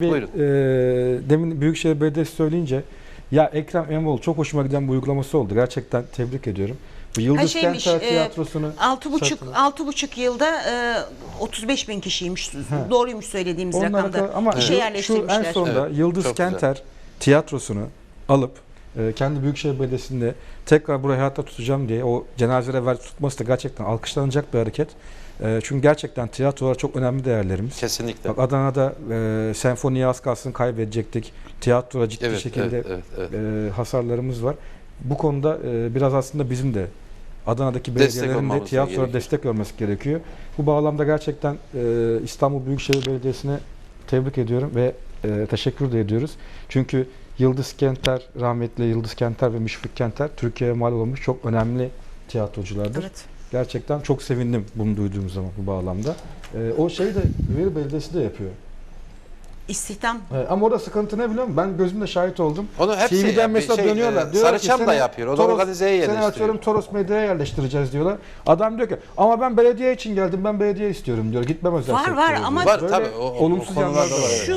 Bir, Buyurun. e, demin Büyükşehir Belediyesi söyleyince ya Ekrem İmamoğlu çok hoşuma giden bir uygulaması oldu. Gerçekten tebrik ediyorum. Bu Yıldız şeymiş, Kenter e, Tiyatrosu'nu Altı buçuk, satın- altı buçuk yılda e, 35 bin kişiymiş. He. Doğruymuş söylediğimiz Onlara rakamda. kadar- ama İşe şu, şu en yerleştirmişler. sonda Evet, Yıldız çok güzel. Kenter Tiyatrosu'nu alıp kendi Büyükşehir Belediyesi'nde tekrar burayı hayatta tutacağım diye o cenazeler ver tutması da gerçekten alkışlanacak bir hareket. E, çünkü gerçekten tiyatrolar çok önemli değerlerimiz. Kesinlikle. Bak Adana'da e, senfoniye az kalsın kaybedecektik. Tiyatroda ciddi Evet, şekilde evet, evet, evet. e, hasarlarımız var. Bu konuda e, biraz aslında bizim de Adana'daki belediyelerin de tiyatroya gerekiyor. destek vermesi gerekiyor. Bu bağlamda gerçekten e, İstanbul Büyükşehir Belediyesi'ne tebrik ediyorum ve e, teşekkür de ediyoruz. Çünkü Yıldız Kenter, rahmetli Yıldız Kenter ve Müşfik Kenter Türkiye'ye mal olmuş çok önemli tiyatroculardır. Evet. Gerçekten çok sevindim bunu duyduğum zaman bu bağlamda. E, o şeyi de Veri Belediyesi de yapıyor. İstihdam E, ama orada sıkıntı ne biliyor musun? Ben gözümle şahit oldum. Onu hepsi TV'den mesela şey, dönüyorlar. e, Diyorlar ki Sarıçam da seni yapıyor. O da organizeye Seni yerleştiriyor. atıyorum Toros Medya'ya yerleştireceğiz diyorlar. Adam diyor ki ama ben belediye için geldim ben belediye istiyorum diyor. Gitmem özel Var, var diyor. ama- Var Böyle tabii. O, olumsuz yanlar da var. şu